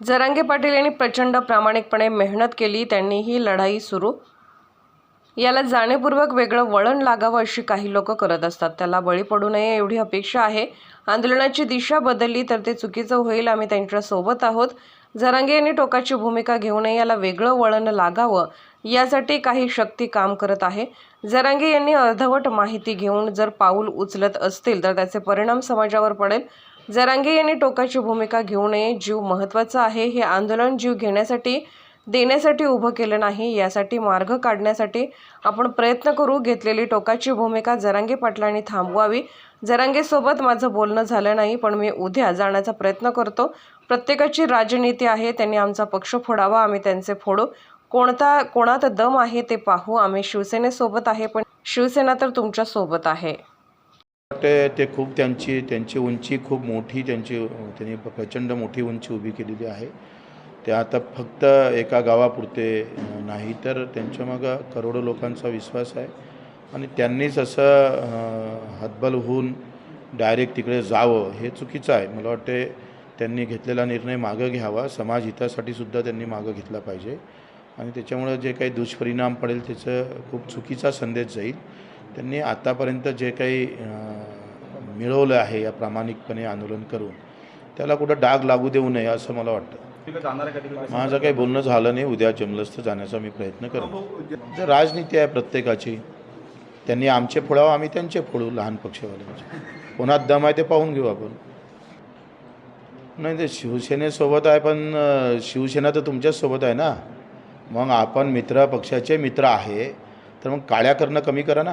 जरांगे पाटील यांनी प्रचंड प्रामाणिकपणे मेहनत केली त्यांनी ही लढाई सुरू. याला जाणीवपूर्वक वेगळं वळण लागावं अशी काही लोक करत असतात. त्याला बळी पडू नये एवढी अपेक्षा आहे. आंदोलनाची दिशा बदलली तर ते चुकीचं होईल आम्ही त्यांच्यासोबत आहोत. जरांगे यांनी टोकाची भूमिका घेऊ नये याला वेगळं वळण लागावं यासाठी काही शक्ती काम करत आहे. जरांगे यांनी अर्धवट माहिती घेऊन जर पाऊल उचलत असतील तर त्याचे परिणाम समाजावर पडेल. जरांगे यांनी टोकाची भूमिका घेऊ नये जीव महत्त्वाचा आहे हे आंदोलन जीव घेण्यासाठी देण्यासाठी उभं केलं नाही यासाठी मार्ग काढण्यासाठी आपण प्रयत्न करू. घेतलेली टोकाची भूमिका जरांगे पाटलांनी थांबवावी. जरांगेसोबत माझं बोलणं झालं नाही पण मी उद्या जाण्याचा प्रयत्न करतो. प्रत्येकाची राजनीती आहे त्यांनी आमचा पक्ष फोडावा आम्ही त्यांचे फोडू. कोणता कोणात दम आहे ते पाहू. आम्ही शिवसेनेसोबत आहे पण शिवसेना तर तुमच्यासोबत आहे. वाटते ते खूप त्यांची त्यांची उंची खूप मोठी त्यांची त्यांनी प्रचंड मोठी उंची उभी केलेली आहे. ते आता फक्त एका गावापुरते नाही तर त्यांच्या मागं करोडो लोकांचा विश्वास आहे. आणि त्यांनीच असं हतबल होऊन डायरेक्ट तिकडे जावं हे चुकीचं आहे. मला वाटते त्यांनी घेतलेला निर्णय मागं घ्यावा. समाज हितासाठी सुद्धा त्यांनी मागं घेतला पाहिजे. आणि त्याच्यामुळं जे काही दुष्परिणाम पडेल त्याचं खूप चुकीचा संदेश जाईल. त्यांनी आतापर्यंत जे काही मिळवलं आहे या प्रामाणिकपणे आंदोलन करून. त्याला कुठं डाग लागू देऊ नये असं मला वाटतं. माझं काही बोलणं झालं नाही. उद्या जमलंच तर जाण्याचा मी प्रयत्न करेन. तर राजनीती आहे प्रत्येकाची त्यांनी आमचे फोडावं आम्ही त्यांचे फोडू लहान पक्षवाल्यांचे. कोणात दम आहे ते पाहून घेऊ आपण. नाही ते शिवसेनेसोबत आहे पण शिवसेना तर तुमच्याच सोबत आहे ना? मग आपण मित्र पक्षाचे मित्र आहे तर मग काळ्या करणं कमी करा ना.